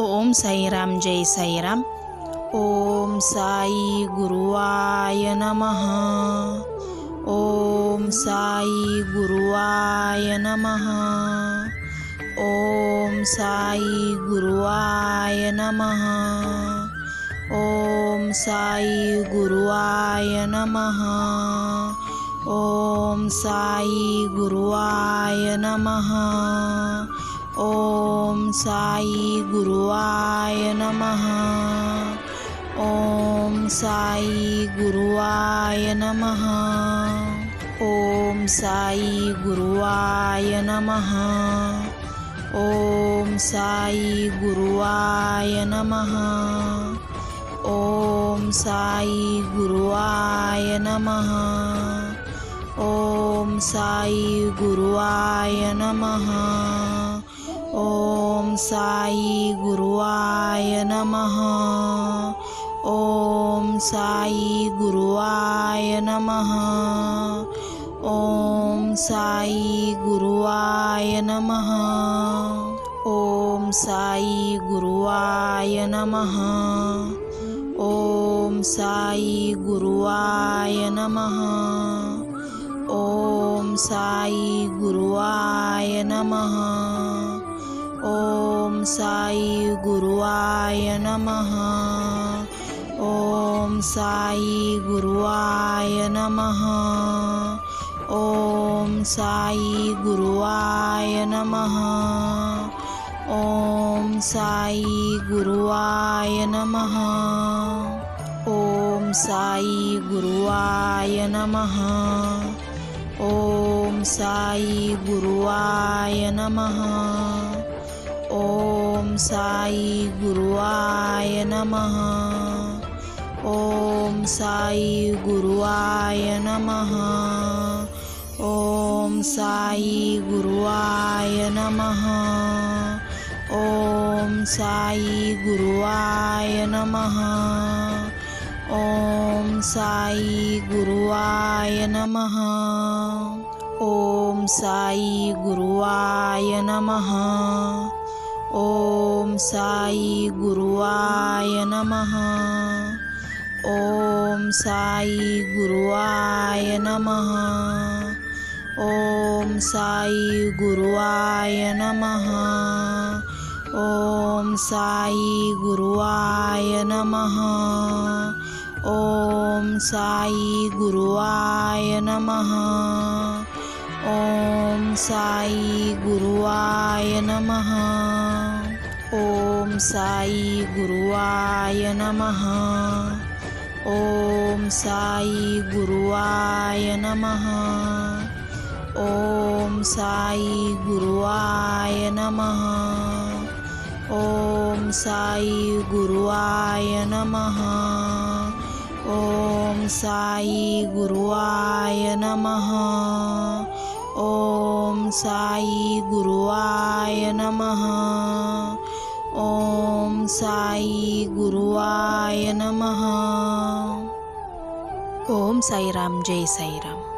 ఓం సాయిరామ్ జై సాయిరామ్ ఓం సాయి గురువాయ నమ ఓం సాయి గురువాయ నమ ఓం సాయి గురువాయ నమ ఓం సాయి గురువాయ నమ ఓం సాయి గురువాయ నమ साई गुरुवाय नमः। ॐ साई गुरुवाय नमः। ॐ साई गुरुवाय नमः। ॐ साई गुरुवाय नमः। ॐ साई गुरुवाय नमः। ॐ साई गुरुवाय नमः। ओम साई गुरुवाय नमः। ओम साई गुरुवाय नमः। ओम साई गुरुवाय नमः। ओम साई गुरुवाय नमः। ओम साई गुरुवाय नमः। ओम साई गुरुवाय नमः। ओम साई गुरुआय नमः। ओम साई गुरुआय नमः। ओम साई गुरुआय नमः। ओम साई गुरुआय नमः। ओम साई गुरुआय नमः। ओम साई गुरुआय नमः। साई गुरुवाय नमः। ॐ साई गुरुवाय नमः। ॐ साई गुरुवाय नमः। ॐ साई गुरुवाय नमः। ॐ साई गुरुवाय नमः। ॐ साई गुरुवाय नमः। ओम साई गुरुवाय नमः। ओम साई गुरुवाय नमः। ओम साई गुरुवाय नमः। ओम साई गुरुवाय नमः। ओम साई गुरुवाय नमः। ओम साई गुरुवाय नमः ओम साई गुरुवाय नमः। ओम साई गुरुवाय नमः। ओम साई गुरुवाय नमः। ओम साई गुरुवाय नमः। ओम साई गुरुवाय नमः। ओम साई गुरुवाय नमः। ओम साई गुरुवाय नमः। ॐ साई गुरुवाय नमः। ॐ साम् जय साम्